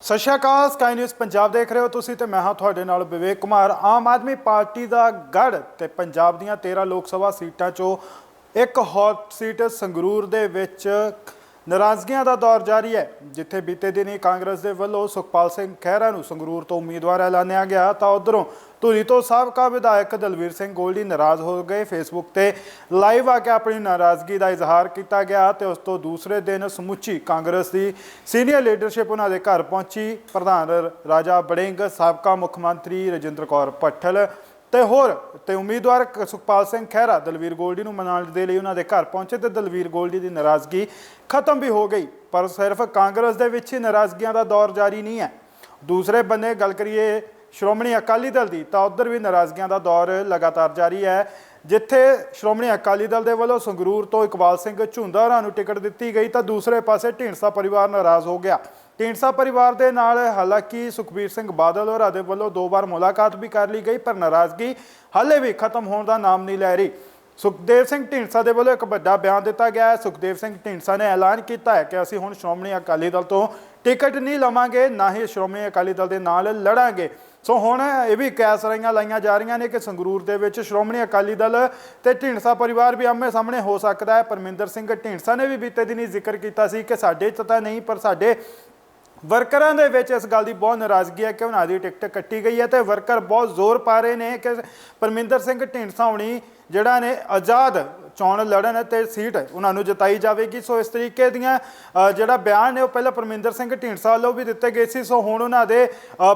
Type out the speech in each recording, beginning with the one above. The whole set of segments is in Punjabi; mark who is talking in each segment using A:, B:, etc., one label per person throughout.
A: ਸਤਿ ਸ਼੍ਰੀ ਅਕਾਲ ਸਕਾਈ ਨਿਊਜ਼ ਪੰਜਾਬ ਦੇਖ ਰਹੇ ਹੋ ਤੁਸੀਂ ਤੇ ਮੈਂ ਹਾਂ ਤੁਹਾਡੇ ਨਾਲ ਵਿਵੇਕ ਕੁਮਾਰ। ਆਮ ਆਦਮੀ ਪਾਰਟੀ ਦਾ ਗੜ ਤੇ ਪੰਜਾਬ ਦੀਆਂ 13 ਲੋਕ ਸਭਾ ਸੀਟਾਂ ਚੋਂ ਇੱਕ ਹੌਟ ਸੀਟ ਸੰਗਰੂਰ ਦੇ ਵਿੱਚ ਨਾਰਾਜ਼ਗੀਆਂ ਦਾ ਦੌਰ ਜਾਰੀ ਹੈ। ਜਿੱਥੇ ਬੀਤੇ ਦਿਨੀ ਕਾਂਗਰਸ ਦੇ ਵੱਲੋਂ ਸੁਖਪਾਲ ਸਿੰਘ ਖਹਿਰਾ ਨੂੰ ਸੰਗਰੂਰ ਤੋਂ ਉਮੀਦਵਾਰ ਐਲਾਨਿਆ ਗਿਆ ਤਾਂ ਉਧਰੋਂ ਧੂਰੀ ਤੋਂ ਸਾਬਕਾ ਵਿਧਾਇਕ ਦਲਵੀਰ ਸਿੰਘ ਗੋਲਡੀ ਨਾਰਾਜ਼ ਹੋ ਗਏ। ਫੇਸਬੁੱਕ ਤੇ ਲਾਈਵ ਆ ਕੇ ਆਪਣੀ ਨਾਰਾਜ਼ਗੀ ਦਾ ਇਜ਼ਹਾਰ ਕੀਤਾ ਗਿਆ ਤੇ ਉਸ ਤੋਂ ਦੂਸਰੇ ਦਿਨ ਸਮੁੱਚੀ ਕਾਂਗਰਸ ਦੀ ਸੀਨੀਅਰ ਲੀਡਰਸ਼ਿਪ ਉਹਨਾਂ ਦੇ ਘਰ ਪਹੁੰਚੀ। ਪ੍ਰਧਾਨ ਰਾਜਾ ਬੜਿੰਗ ਸਾਬਕਾ ਮੁੱਖ ਮੰਤਰੀ ਰਜਿੰਦਰ ਕੌਰ ਭੱਠਲ ਤੇ ਹੋਰ, ਤੇ ਉਮੀਦਵਾਰ ਕ- ਸੁਖਪਾਲ ਸਿੰਘ ਖਹਿਰਾ ਦਲਵੀਰ ਗੋਲਡੀ ਨੂੰ ਮਨਾਉਣ ਦੇ ਲਈ ਉਹਨਾਂ ਦੇ ਘਰ ਪਹੁੰਚੇ ਤੇ ਦਲਵੀਰ ਗੋਲਡੀ ਦੀ ਨਾਰਾਜ਼ਗੀ ਖਤਮ ਵੀ ਹੋ ਗਈ, ਪਰ ਸਿਰਫ ਕਾਂਗਰਸ ਦੇ ਵਿੱਚ ਹੀ ਨਾਰਾਜ਼ਗੀਆਂ ਦਾ ਦੌਰ ਜਾਰੀ ਨਹੀਂ ਹੈ। ਦੂਸਰੇ ਬੰਨੇ ਗੱਲ ਕਰੀਏ ਸ਼੍ਰੋਮਣੀ ਅਕਾਲੀ ਦਲ ਦੀ, ਤਾਂ ਉਧਰ ਵੀ ਨਾਰਾਜ਼ਗੀਆਂ ਦਾ ਦੌਰ ਲਗਾਤਾਰ ਜਾਰੀ ਹੈ, ਜਿੱਥੇ ਸ਼੍ਰੋਮਣੀ ਅਕਾਲੀ ਦਲ ਦੇ ਵੱਲੋਂ ਸੰਗਰੂਰ ਤੋਂ ਇਕਬਾਲ ਸਿੰਘ ਝੁੰਦਾ ਹੋਰਾਂ ਨੂੰ ਟਿਕਟ ਦਿੱਤੀ ਗਈ, ਤਾਂ ਦੂਸਰੇ ਪਾਸੇ ਢੀਂਡਸਾ ਪਰਿਵਾਰ ਨਾਰਾਜ਼ ਹੋ ਗਿਆ। ਢੀਂਡਸਾ ਪਰਿਵਾਰ ਦੇ ਨਾਲ, ਹਾਲਾਂਕਿ ਸੁਖਬੀਰ ਸਿੰਘ ਬਾਦਲ ਹੋਰਾਂ ਦੇ ਵੱਲੋਂ ਦੋ ਵਾਰ ਮੁਲਾਕਾਤ ਵੀ ਕਰ ਲਈ ਗਈ, ਪਰ ਨਾਰਾਜ਼ਗੀ ਹਾਲੇ ਵੀ ਖਤਮ ਹੋਣ ਦਾ ਨਾਮ ਨਹੀਂ ਲੈ ਰਹੀ। ਸੁਖਦੇਵ ਸਿੰਘ ਢੀਂਡਸਾ ਦੇ ਵੱਲੋਂ ਇੱਕ ਵੱਡਾ ਬਿਆਨ ਦਿੱਤਾ ਗਿਆ ਹੈ। ਸੁਖਦੇਵ ਸਿੰਘ ਢੀਂਡਸਾ ਨੇ ਐਲਾਨ ਕੀਤਾ ਹੈ ਕਿ ਅਸੀਂ ਹੁਣ ਸ਼੍ਰੋਮਣੀ ਅਕਾਲੀ ਦਲ ਤੋਂ ਟਿਕਟ ਨਹੀਂ ਲਵਾਂਗੇ, ਨਾ ਹੀ ਸ਼੍ਰੋਮਣੀ ਅਕਾਲੀ ਦਲ ਦੇ ਨਾਲ ਲੜਾਂਗੇ। ਸੋ ਹੁਣ ਇਹ ਵੀ ਕੈਸਰਾਈਆਂ ਲਾਈਆਂ ਜਾ ਰਹੀਆਂ ਨੇ ਕਿ ਸੰਗਰੂਰ ਦੇ ਵਿੱਚ ਸ਼੍ਰੋਮਣੀ ਅਕਾਲੀ ਦਲ ਤੇ ਢੀਂਡਸਾ ਪਰਿਵਾਰ ਵੀ ਆਮੇ ਸਾਹਮਣੇ ਹੋ ਸਕਦਾ ਹੈ। ਪਰਮਿੰਦਰ ਸਿੰਘ ਢੀਂਡਸਾ ਨੇ ਵੀ ਬੀਤੇ ਦਿਨੀ ਜ਼ਿਕਰ ਕੀਤਾ ਸੀ ਕਿ ਸਾਡੇ ਚ ਤਾਂ ਨਹੀਂ, ਪਰ ਸਾਡੇ ਵਰਕਰਾਂ ਦੇ ਵਿੱਚ ਇਸ ਗੱਲ ਦੀ ਬਹੁਤ ਨਾਰਾਜ਼ਗੀ ਹੈ ਕਿ ਉਹਨਾਂ ਦੀ ਟਿਕਟ ਕੱਟੀ ਗਈ ਹੈ ਤੇ ਵਰਕਰ ਬਹੁਤ ਜ਼ੋਰ ਪਾ ਰਹੇ ਨੇ ਕਿ ਪਰਮਿੰਦਰ ਸਿੰਘ ਢੀਂਡਸਾ ਹੋਣੀ ਜਿਹੜਾ ਨੇ ਆਜ਼ਾਦ ਚੋਣ ਲੜਨ ਤੇ ਸੀਟ ਉਹਨਾਂ ਨੂੰ ਜਿਤਾਈ ਜਾਵੇਗੀ। ਸੋ ਇਸ ਤਰੀਕੇ ਦੀਆਂ ਜਿਹੜਾ ਬਿਆਨ ਨੇ ਉਹ ਪਹਿਲਾਂ ਪਰਮਿੰਦਰ ਸਿੰਘ ਢੀਂਡਸਾ ਵੱਲੋਂ ਵੀ ਦਿੱਤੇ ਗਏ ਸੀ। ਸੋ ਹੁਣ ਉਹਨਾਂ ਦੇ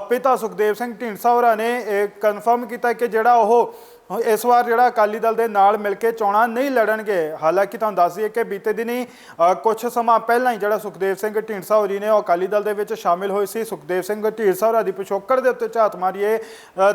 A: ਪਿਤਾ ਸੁਖਦੇਵ ਸਿੰਘ ਢੀਂਡਸਾ ਹੋਰਾਂ ਨੇ ਕਨਫਰਮ ਕੀਤਾ ਕਿ ਜਿਹੜਾ ਉਹ ਇਸ ਵਾਰ ਜਿਹੜਾ ਅਕਾਲੀ ਦਲ ਦੇ ਨਾਲ ਮਿਲ ਕੇ ਚੋਣਾਂ ਨਹੀਂ ਲੜਨਗੇ ਹਾਲਾਂਕਿ ਤੁਹਾਨੂੰ ਦੱਸ ਦਈਏ ਕਿ ਬੀਤੇ ਦਿਨੀ ਅ, ਕੁਝ ਸਮਾਂ ਪਹਿਲਾਂ ਹੀ ਜਿਹੜਾ ਸੁਖਦੇਵ ਸਿੰਘ ਢੀਂਡਸਾ ਹੋਰੀ ਨੇ ਉਹ ਅਕਾਲੀ ਦਲ ਦੇ ਵਿੱਚ ਸ਼ਾਮਿਲ ਹੋਏ ਸੀ। ਸੁਖਦੇਵ ਸਿੰਘ ਢੀਂਡਸਾ ਹੋਰਾਂ ਦੀ ਪਿਛੋਕੜ ਦੇ ਉੱਤੇ ਝਾਤ ਮਾਰੀਏ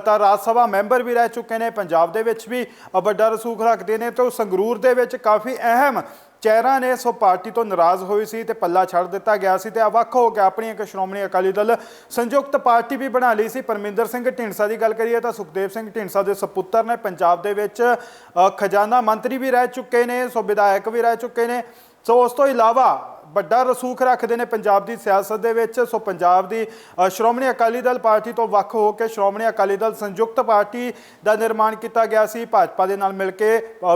A: ਤਾਂ ਰਾਜ ਸਭਾ ਮੈਂਬਰ ਵੀ ਰਹਿ ਚੁੱਕੇ ਨੇ ਪੰਜਾਬ ਦੇ ਵਿੱਚ ਵੀ ਵੱਡਾ ਰਸੂਖ ਰੱਖਦੇ ਨੇ ਤੇ ਉਹ ਸੰਗਰੂਰ ਦੇ ਵਿੱਚ ਕਾਫੀ ਅਹਿਮ ਚਿਹਰਾ ਨੇ ਸੋ ਪਾਰਟੀ ਤੋਂ ਨਾਰਾਜ਼ ਹੋਈ ਸੀ ਤੇ ਪੱਲਾ ਛੱਡ ਦਿੱਤਾ ਗਿਆ ਸੀ ਤੇ ਵੱਖ ਹੋ ਕੇ ਆਪਣੀ ਇੱਕ ਸ਼੍ਰੋਮਣੀ ਅਕਾਲੀ ਦਲ ਸੰਯੁਕਤ ਪਾਰਟੀ ਵੀ ਬਣਾ ਲਈ ਸੀ। ਪਰਮਿੰਦਰ ਸਿੰਘ ਢੀਂਡਸਾ ਦੀ ਗੱਲ ਕਰੀਏ ਤਾਂ ਸੁਖਦੇਵ ਸਿੰਘ ਢੀਂਡਸਾ ਦੇ ਸਪੁੱਤਰ ਨੇ ਪੰਜਾਬ ਦੇ ਵਿੱਚ ਖਜ਼ਾਨਾ ਮੰਤਰੀ ਵੀ ਰਹਿ ਚੁੱਕੇ ਨੇ, ਸੋ ਵਿਧਾਇਕ ਵੀ ਰਹਿ ਚੁੱਕੇ ਨੇ। ਸੋ ਉਸ ਤੋਂ ਇਲਾਵਾ ਵੱਡਾ ਰਸੂਖ ਰੱਖਦੇ ਨੇ ਪੰਜਾਬ ਦੀ ਸਿਆਸਤ ਦੇ ਵਿੱਚ। ਸੋ ਪੰਜਾਬ ਦੀ ਸ਼੍ਰੋਮਣੀ ਅਕਾਲੀ ਦਲ ਪਾਰਟੀ ਤੋਂ ਵੱਖ ਹੋ ਕੇ ਸ਼੍ਰੋਮਣੀ ਅਕਾਲੀ ਦਲ ਸੰਯੁਕਤ ਪਾਰਟੀ ਦਾ ਨਿਰਮਾਣ ਕੀਤਾ ਗਿਆ ਸੀ। ਭਾਜਪਾ ਦੇ ਨਾਲ ਮਿਲ ਕੇ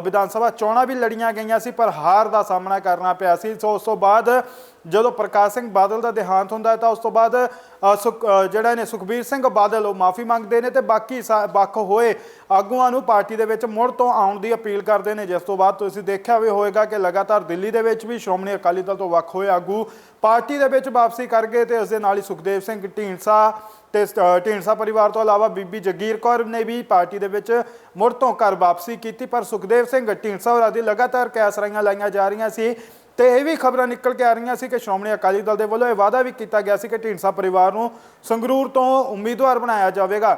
A: ਵਿਧਾਨ ਸਭਾ ਚੋਣਾਂ ਵੀ ਲੜੀਆਂ ਗਈਆਂ ਸੀ ਪਰ ਹਾਰ ਦਾ ਸਾਹਮਣਾ ਕਰਨਾ ਪਿਆ ਸੀ। ਸੋ ਉਸ ਤੋਂ ਬਾਅਦ ਜਦੋਂ ਪ੍ਰਕਾਸ਼ ਸਿੰਘ ਬਾਦਲ ਦਾ ਦੇਹਾਂਤ ਹੁੰਦਾ ਤਾਂ ਉਸ ਤੋਂ ਬਾਅਦ ਸੁਖ- ਅ, ਜਿਹੜਾ ਨੇ ਸੁਖਬੀਰ ਸਿੰਘ ਬਾਦਲ ਉਹ ਮਾਫੀ ਮੰਗਦੇ ਨੇ ਤੇ ਬਾਕੀ ਸਾ- ਵੱਖ ਹੋਏ ਆਗੂਆਂ ਨੂੰ ਪਾਰਟੀ ਦੇ ਵਿੱਚ ਮੁੜ ਤੋਂ ਆਉਣ ਦੀ ਅਪੀਲ ਕਰਦੇ ਨੇ। ਜਿਸ ਤੋਂ ਬਾਅਦ ਤੁਸੀਂ ਦੇਖਿਆ ਵੀ ਹੋਵੇਗਾ ਕਿ ਲਗਾਤਾਰ ਦਿੱਲੀ ਦੇ ਵਿੱਚ ਵੀ ਸ਼੍ਰੋਮਣੀ ਅਕਾਲੀ ਦਲ ਤੋਂ ਵੱਖ ਹੋਏ ਆਗੂ। ਪਾਰਟੀ ਦੇ ਵਿੱਚ ਵਾਪਸੀ ਕਰ ਗਏ ਤੇ ਉਸ ਦੇ ਨਾਲ ਹੀ ਸੁਖਦੇਵ ਸਿੰਘ ਢੀਂਡਸਾ ਤੇ ਢੀਂਡਸਾ ਪਰਿਵਾਰ ਤੋਂ ਇਲਾਵਾ ਬੀਬੀ ਜਗੀਰ ਕੌਰ ਨੇ ਵੀ ਪਾਰਟੀ ਦੇ ਵਿੱਚ ਮੁੜ ਤੋਂ ਘਰ ਵਾਪਸੀ ਕੀਤੀ, ਪਰ ਸੁਖਦੇਵ ਸਿੰਘ ਢੀਂਡਸਾ ਹੋਰਾਂ ਦੀ ਲਗਾਤਾਰ ਕੈਸਰਾਈਆਂ ਲਾਈਆਂ ਜਾ ਰਹੀਆਂ ਸੀ ਤੇ ਇਹ ਵੀ ਖਬਰਾਂ ਨਿਕਲ ਕੇ ਆ ਰਹੀਆਂ ਸੀ ਕਿ ਸ਼੍ਰੋਮਣੀ ਅਕਾਲੀ ਦਲ ਦੇ ਵੱਲੋਂ ਇਹ ਵਾਅਦਾ ਵੀ ਕੀਤਾ ਗਿਆ ਸੀ ਕਿ ਢੀਂਡਸਾ ਪਰਿਵਾਰ ਨੂੰ ਸੰਗਰੂਰ ਤੋਂ ਉਮੀਦਵਾਰ ਬਣਾਇਆ ਜਾਵੇਗਾ।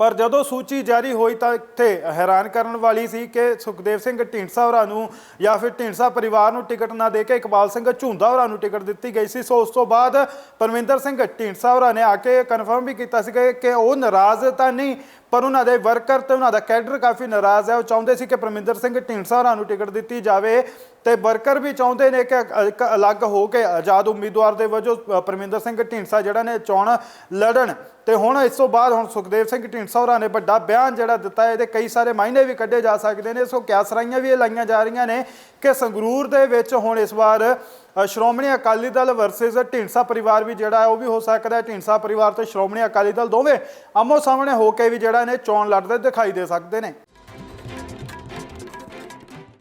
A: ਪਰ ਜਦੋਂ ਸੂਚੀ ਜਾਰੀ ਹੋਈ ਤਾਂ ਇੱਥੇ ਹੈਰਾਨ ਕਰਨ ਵਾਲੀ ਸੀ ਕਿ ਸੁਖਦੇਵ ਸਿੰਘ ਢੀਂਡਸਾ ਹੋਰਾਂ ਨੂੰ ਜਾਂ ਫਿਰ ਢੀਂਡਸਾ ਪਰਿਵਾਰ ਨੂੰ ਟਿਕਟ ਨਾ ਦੇ ਕੇ ਇਕਬਾਲ ਸਿੰਘ ਝੁੰਦਾ ਹੋਰਾਂ ਨੂੰ ਟਿਕਟ ਦਿੱਤੀ ਗਈ ਸੀ। ਸੋ ਉਸ ਤੋਂ ਬਾਅਦ ਪਰਮਿੰਦਰ ਸਿੰਘ ਢੀਂਡਸਾ ਹੋਰਾਂ ਨੇ ਆ ਕੇ ਕਨਫਰਮ ਵੀ ਕੀਤਾ ਸੀ ਕਿ- ਕਿ ਉਹ ਨਾਰਾਜ਼ ਤਾਂ ਨਹੀਂ ਪਰ ਉਹਨਾਂ ਦੇ ਵਰਕਰ ਤੇ ਉਹਨਾਂ ਦਾ ਕੈਡਰ ਕਾਫੀ ਨਾਰਾਜ਼ ਹੈ। ਉਹ ਚਾਹੁੰਦੇ ਸੀ ਕਿ ਪਰਮਿੰਦਰ ਸਿੰਘ ਢੀਂਡਸਾ ਹੋਰਾਂ ਨੂੰ ਟਿਕਟ ਦਿੱਤੀ ਜਾਵੇ ਤੇ ਵਰਕਰ ਵੀ ਚਾਹੁੰਦੇ ਨੇ ਕਿ ਇੱਕ ਅਲੱਗ ਹੋ ਕੇ ਆਜ਼ਾਦ ਉਮੀਦਵਾਰ ਦੇ ਵਜੋਂ ਪਰਮਿੰਦਰ ਸਿੰਘ ਢੀਂਡਸਾ ਜਿਹੜਾ ਨੇ ਚੋਣ ਲੜਨ। ਤੇ ਹੁਣ ਇਸ ਤੋਂ ਬਾਅਦ ਹੁਣ ਸੁਖਦੇਵ ਸਿੰਘ ਢੀਂਡਸਾ ਹੋਰਾਂ ਨੇ ਵੱਡਾ ਬਿਆਨ ਜਿਹੜਾ ਦਿੱਤਾ ਹੈ, ਇਹਦੇ ਕਈ ਸਾਰੇ ਮਾਇਨੇ ਵੀ ਕੱਢੇ ਜਾ ਸਕਦੇ ਨੇ। ਸੋ ਕਿਆਸਰਾਈਆਂ ਵੀ ਇਹ ਲਾਈਆਂ ਜਾ ਰਹੀਆਂ ਨੇ ਕਿ ਸੰਗਰੂਰ ਦੇ ਵਿੱਚ ਹੁਣ ਇਸ ਵਾਰ ਸ਼੍ਰੋਮਣੀ ਅਕਾਲੀ ਦਲ ਵਰਸਸ ਢੀਂਡਸਾ ਪਰਿਵਾਰ ਵੀ ਜਿਹੜਾ ਹੈ, ਉਹ ਵੀ ਹੋ ਸਕਦਾ ਹੈ। ਢੀਂਡਸਾ ਪਰਿਵਾਰ ਤੇ ਸ਼੍ਰੋਮਣੀ ਅਕਾਲੀ ਦਲ ਦੋਵੇਂ ਆਮੋ ਸਾਹਮਣੇ ਹੋ ਕੇ ਵੀ ਜਿਹੜਾ ਨੇ ਚੋਣ ਲੜਦੇ ਦਿਖਾਈ ਦੇ ਸਕਦੇ ਨੇ।